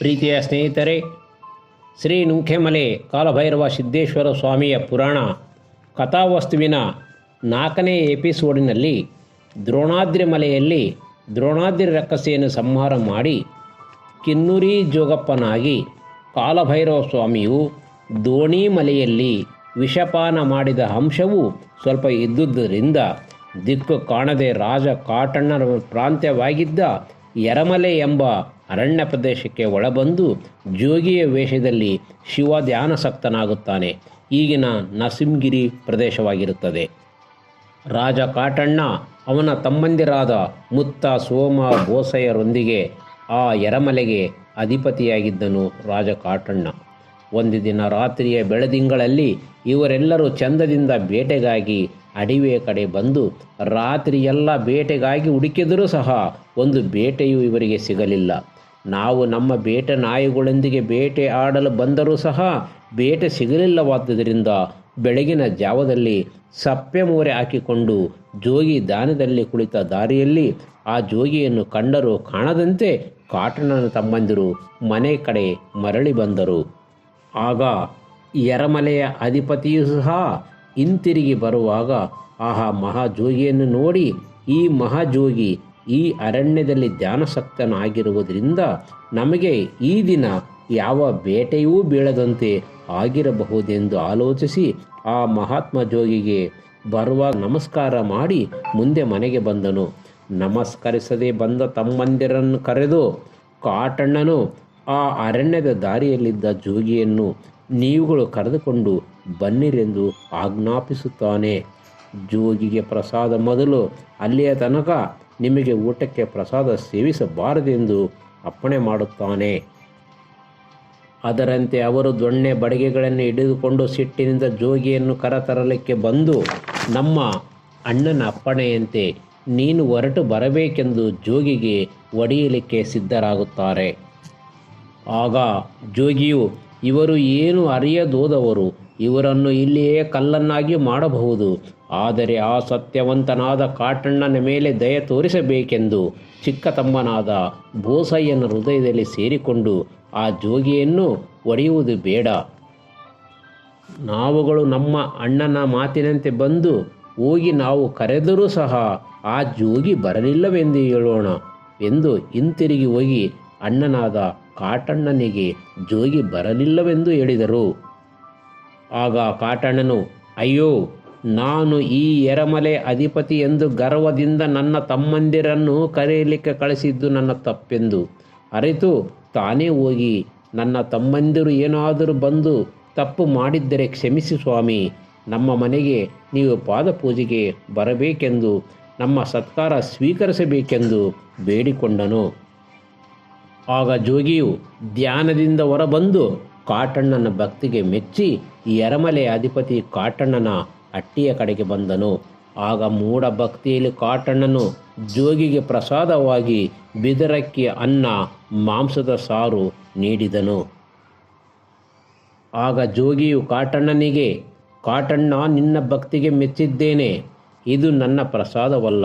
ಪ್ರೀತಿಯ ಸ್ನೇಹಿತರೆ, ಶ್ರೀ ನುಂಖೆಮಲೆ ಕಾಲಭೈರವ ಸಿದ್ದೇಶ್ವರ ಸ್ವಾಮಿಯ ಪುರಾಣ ಕಥಾವಸ್ತುವಿನ ನಾಲ್ಕನೇ ಎಪಿಸೋಡಿನಲ್ಲಿ ದ್ರೋಣಾದ್ರಿ ಮಲೆಯಲ್ಲಿ ದ್ರೋಣಾದ್ರಿ ರಕ್ಕಸೆಯನ್ನು ಸಂಹಾರ ಮಾಡಿ ಕಿನ್ನೂರಿ ಜೋಗಪ್ಪನಾಗಿ ಕಾಲಭೈರವ ಸ್ವಾಮಿಯು ದೋಣಿ ಮಲೆಯಲ್ಲಿ ವಿಷಪಾನ ಮಾಡಿದ ಅಂಶವು ಸ್ವಲ್ಪ ಇದ್ದುದರಿಂದ ದಿಕ್ಕು ಕಾಣದೆ ರಾಜ ಕಾಟಣ್ಣರ ಪ್ರಾಂತ್ಯವಾಗಿದ್ದ ಎರಮಲೆ ಎಂಬ ಅರಣ್ಯ ಪ್ರದೇಶಕ್ಕೆ ಒಳಬಂದು ಜೋಗಿಯ ವೇಷದಲ್ಲಿ ಶಿವ ಧ್ಯಾನಸಕ್ತನಾಗುತ್ತಾನೆ ಈಗಿನ ನಸಿಂಗಿರಿ ಪ್ರದೇಶವಾಗಿರುತ್ತದೆ. ರಾಜ ಕಾಟಣ್ಣ ಅವನ ತಮ್ಮಂದಿರಾದ ಮುತ್ತ ಸೋಮ ಬೋಸಯ್ಯರೊಂದಿಗೆ ಆ ಎರಮಲೆಗೆ ಅಧಿಪತಿಯಾಗಿದ್ದನು ರಾಜ ಕಾಟಣ್ಣ. ಒಂದು ದಿನ ರಾತ್ರಿಯ ಬೆಳದಿಂಗಳಲ್ಲಿ ಇವರೆಲ್ಲರೂ ಚಂದದಿಂದ ಬೇಟೆಗಾಗಿ ಅಡಿವೆಯ ಕಡೆ ಬಂದು ರಾತ್ರಿಯೆಲ್ಲ ಬೇಟೆಗಾಗಿ ಹುಡುಕಿದರೂ ಸಹ ಒಂದು ಬೇಟೆಯೂ ಇವರಿಗೆ ಸಿಗಲಿಲ್ಲ. ನಾವು ನಮ್ಮ ಬೇಟೆ ನಾಯಿಗಳೊಂದಿಗೆ ಬೇಟೆ ಆಡಲು ಬಂದರೂ ಸಹ ಬೇಟೆ ಸಿಗಲಿಲ್ಲವಾದ್ದರಿಂದ ಬೆಳಗಿನ ಜಾವದಲ್ಲಿ ಸಪ್ಪೆ ಮೋರೆ ಹಾಕಿಕೊಂಡು ಜೋಗಿ ದಾನದಲ್ಲಿ ಕುಳಿತ ದಾರಿಯಲ್ಲಿ ಆ ಜೋಗಿಯನ್ನು ಕಂಡರೂ ಕಾಣದಂತೆ ಕಾಟಣ್ಣನ ತಮ್ಮಂದಿರು ಮನೆ ಕಡೆ ಮರಳಿ ಬಂದರು. ಆಗ ಎರಮಲೆಯ ಅಧಿಪತಿಯೂ ಸಹ ಹಿಂತಿರುಗಿ ಬರುವಾಗ ಆಹಾ ಮಹಾಜೋಗಿಯನ್ನು ನೋಡಿ ಈ ಮಹಾಜೋಗಿ ಈ ಅರಣ್ಯದಲ್ಲಿ ಧ್ಯಾನಸಕ್ತನಾಗಿರುವುದರಿಂದ ನಮಗೆ ಈ ದಿನ ಯಾವ ಬೇಟೆಯೂ ಬೀಳದಂತೆ ಆಗಿರಬಹುದೆಂದು ಆಲೋಚಿಸಿ ಆ ಮಹಾತ್ಮ ಜೋಗಿಗೆ ಬರುವ ನಮಸ್ಕಾರ ಮಾಡಿ ಮುಂದೆ ಮನೆಗೆ ಬಂದನು. ನಮಸ್ಕರಿಸದೆ ಬಂದ ತಮ್ಮಂದಿರನ್ನು ಕರೆದು, ಕಾಟಣ್ಣನು, ಆ ಅರಣ್ಯದ ದಾರಿಯಲ್ಲಿದ್ದ ಜೋಗಿಯನ್ನು ನೀವುಗಳು ಕರೆದುಕೊಂಡು ಬನ್ನಿರೆಂದು ಆಜ್ಞಾಪಿಸುತ್ತಾನೆ. ಜೋಗಿಗೆ ಪ್ರಸಾದ ಮೊದಲು ಅಲ್ಲಿಯ ತನಕ ನಿಮಗೆ ಊಟಕ್ಕೆ ಪ್ರಸಾದ ಸೇವಿಸಬಾರದೆಂದು ಅಪ್ಪಣೆ ಮಾಡುತ್ತಾನೆ. ಅದರಂತೆ ಅವರು ದೊಣ್ಣೆ ಬಡಿಗೆಗಳನ್ನು ಹಿಡಿದುಕೊಂಡು ಸಿಟ್ಟಿನಿಂದ ಜೋಗಿಯನ್ನು ಕರತರಲಿಕ್ಕೆ ಬಂದು, ನಮ್ಮ ಅಣ್ಣನ ಅಪ್ಪಣೆಯಂತೆ ನೀನು ಹೊರಟು ಬರಬೇಕೆಂದು ಜೋಗಿಗೆ ಒಡೆಯಲಿಕ್ಕೆ ಸಿದ್ಧರಾಗುತ್ತಾರೆ. ಆಗ ಜೋಗಿಯು, ಇವರು ಏನು ಅರಿಯದೋದವರು ಇವರನ್ನು ಇಲ್ಲಿಯೇ ಕಲ್ಲನ್ನಾಗಿ ಮಾಡಬಹುದು. ಆದರೆ ಆ ಸತ್ಯವಂತನಾದ ಕಾಟಣ್ಣನ ಮೇಲೆ ದಯ ತೋರಿಸಬೇಕೆಂದು ಚಿಕ್ಕ ತಮ್ಮನಾದ ಬೋಸಯ್ಯನ ಹೃದಯದಲ್ಲಿ ಸೇರಿಕೊಂಡು ಆ ಜೋಗಿಯನ್ನು ಒಡೆಯುವುದು ಬೇಡ. ನಾವುಗಳು ನಮ್ಮ ಅಣ್ಣನ ಮಾತಿನಂತೆ ಬಂದು ಹೋಗಿ ನಾವು ಕರೆದರೂ ಸಹ ಆ ಜೋಗಿ ಬರಲಿಲ್ಲವೆಂದು ಹೇಳೋಣ ಎಂದು ಹಿಂತಿರುಗಿ ಹೋಗಿ ಅಣ್ಣನಾದ ಕಾಟಣ್ಣನಿಗೆ ಜೋಗಿ ಬರಲಿಲ್ಲವೆಂದು ಹೇಳಿದರು. ಆಗ ಕಾಟಣ್ಣನು ಅಯ್ಯೋ, ನಾನು ಈ ಎರಮಲೆ ಅಧಿಪತಿ ಎಂದು ಗರ್ವದಿಂದ ನನ್ನ ತಮ್ಮಂದಿರನ್ನು ಕರೆಯಲಿಕ್ಕೆ ಕಳಿಸಿದ್ದು ನನ್ನ ತಪ್ಪೆಂದು. ಅರಿತು, ತಾನೇ ಹೋಗಿ, ನನ್ನ ತಮ್ಮಂದಿರು ಏನಾದರೂ ಬಂದು ತಪ್ಪು ಮಾಡಿದ್ದರೆ ಕ್ಷಮಿಸಿ ಸ್ವಾಮಿ. ನಮ್ಮ ಮನೆಗೆ ನೀವು ಪಾದಪೂಜೆಗೆ ಬರಬೇಕೆಂದು, ನಮ್ಮ ಸತ್ಕಾರ ಸ್ವೀಕರಿಸಬೇಕೆಂದು ಬೇಡಿಕೊಂಡನು. ಆಗ ಜೋಗಿಯು ಧ್ಯಾನದಿಂದ ಹೊರಬಂದು ಕಾಟಣ್ಣನ ಭಕ್ತಿಗೆ ಮೆಚ್ಚಿ ಎರಮಲೆ ಅಧಿಪತಿ ಕಾಟಣ್ಣನ ಅಟ್ಟಿಯ ಕಡೆಗೆ ಬಂದನು. ಆಗ ಮೂಢ ಭಕ್ತಿಯಲ್ಲಿ ಕಾಟಣ್ಣನು ಜೋಗಿಗೆ ಪ್ರಸಾದವಾಗಿ ಬಿದರಕ್ಕಿ ಅನ್ನ, ಮಾಂಸದ ಸಾರು ನೀಡಿದನು. ಆಗ ಜೋಗಿಯು ಕಾಟಣ್ಣನಿಗೆ, ಕಾಟಣ್ಣ, ನಿನ್ನ ಭಕ್ತಿಗೆ ಮೆಚ್ಚಿದ್ದೇನೆ. ಇದು ನನ್ನ ಪ್ರಸಾದವಲ್ಲ.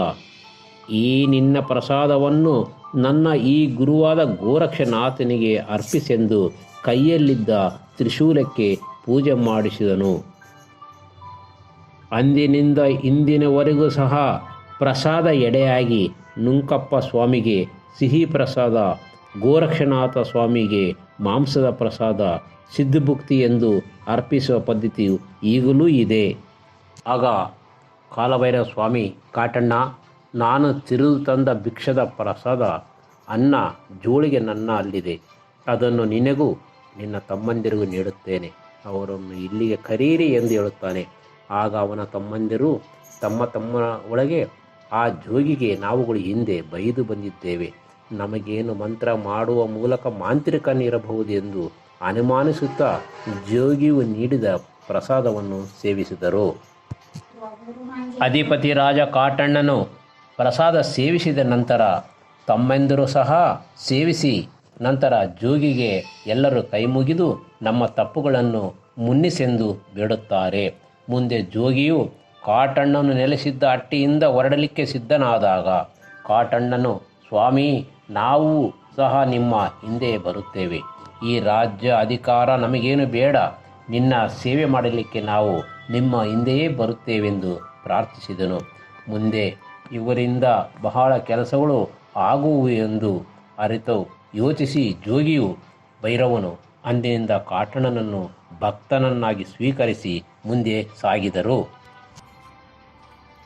ಈ ನಿನ್ನ ಪ್ರಸಾದವನ್ನು ನನ್ನ ಈ ಗುರುವಾದ ಗೋರಕ್ಷನಾಥನಿಗೆ ಅರ್ಪಿಸೆಂದು ಕೈಯಲ್ಲಿದ್ದ ತ್ರಿಶೂಲಕ್ಕೆ ಪೂಜೆ ಮಾಡಿಸಿದನು. ಅಂದಿನಿಂದ ಇಂದಿನವರೆಗೂ ಸಹ ಪ್ರಸಾದ ಎಡೆಯಾಗಿ ನುಂಕಪ್ಪ ಸ್ವಾಮಿಗೆ, ಸಿಹಿ ಪ್ರಸಾದ, ಗೋರಕ್ಷನಾಥ ಸ್ವಾಮಿಗೆ ಮಾಂಸದ ಪ್ರಸಾದ, ಸಿದ್ಧಭುಕ್ತಿ ಎಂದು ಅರ್ಪಿಸುವ ಪದ್ಧತಿಯು ಈಗಲೂ ಇದೆ. ಆಗ ಕಾಲಭೈರವ ಸ್ವಾಮಿ, ಕಾಟಣ್ಣ, ನಾನು ತಿರುದು ತಂದ ಭಿಕ್ಷದ ಪ್ರಸಾದ ಅನ್ನ ಜೋಳಿಗೆ ನನ್ನ ಅಲ್ಲಿದೆ ಅದನ್ನು ನಿನಗೂ ನಿನ್ನ ತಮ್ಮಂದಿರಿಗೂ ನೀಡುತ್ತೇನೆ. ಅವರನ್ನು ಇಲ್ಲಿಗೆ ಕರೀರಿ ಎಂದು ಹೇಳುತ್ತಾನೆ. ಆಗ ಅವನ ತಮ್ಮಂದಿರು ತಮ್ಮ ತಮ್ಮ ಒಳಗೆ ಆ ಜೋಗಿಗೆ, ನಾವುಗಳು ಹಿಂದೆ ಬೈದು ಬಂದಿದ್ದೇವೆ. ನಮಗೇನು ಮಂತ್ರ ಮಾಡುವ ಮೂಲಕ ಮಾಂತ್ರಿಕನಿರಬಹುದು ಎಂದು ಅನುಮಾನಿಸುತ್ತಾ ಜೋಗಿಯು ನೀಡಿದ ಪ್ರಸಾದವನ್ನು ಸೇವಿಸಿದರು. ಅಧಿಪತಿ ರಾಜ ಕಾಟಣ್ಣನು ಪ್ರಸಾದ ಸೇವಿಸಿದ ನಂತರ ತಮ್ಮೆಂದರು ಸಹ ಸೇವಿಸಿ ನಂತರ ಜೋಗಿಗೆ ಎಲ್ಲರೂ ಕೈಮುಗಿದು ನಮ್ಮ ತಪ್ಪುಗಳನ್ನು ಮುನ್ನಿಸೆಂದು ಬೇಡುತ್ತಾರೆ. ಮುಂದೆ ಜೋಗಿಯು ಕಾಟಣ್ಣನು ನೆಲೆಸಿದ್ದ ಅಟ್ಟಿಯಿಂದ ಹೊರಡಲಿಕ್ಕೆ ಸಿದ್ಧನಾದಾಗ ಕಾಟಣ್ಣನು, ಸ್ವಾಮಿ, ನಾವು ಸಹ ನಿಮ್ಮ ಹಿಂದೆ ಬರುತ್ತೇವೆ. ಈ ರಾಜ್ಯ ಅಧಿಕಾರ ನಮಗೇನು ಬೇಡ. ನಿನ್ನ ಸೇವೆ ಮಾಡಲಿಕ್ಕೆ ನಾವು ನಿಮ್ಮ ಹಿಂದೆಯೇ ಬರುತ್ತೇವೆಂದು ಪ್ರಾರ್ಥಿಸಿದನು. ಮುಂದೆ ಇವರಿಂದ ಬಹಳ ಕೆಲಸಗಳು ಆಗುವು ಎಂದು ಅರಿತು ಯೋಚಿಸಿ ಜೋಗಿಯು ಭೈರವನು ಅಂದಿನಿಂದ ಕಾಟಣನನ್ನು ಭಕ್ತನನ್ನಾಗಿ ಸ್ವೀಕರಿಸಿ ಮುಂದೆ ಸಾಗಿದರು.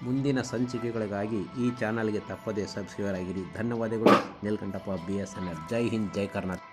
ಮುಂದಿನ ಸಂಚಿಕೆಗಳಿಗಾಗಿ ಈ ಚಾನಲ್ಗೆ ತಪ್ಪದೇ ಸಬ್ಸ್ಕ್ರೈಬರ್ ಆಗಿರಿ. ಧನ್ಯವಾದಗಳು. Neelakanthappa B S N L Jai Hind, Jai Karnataka.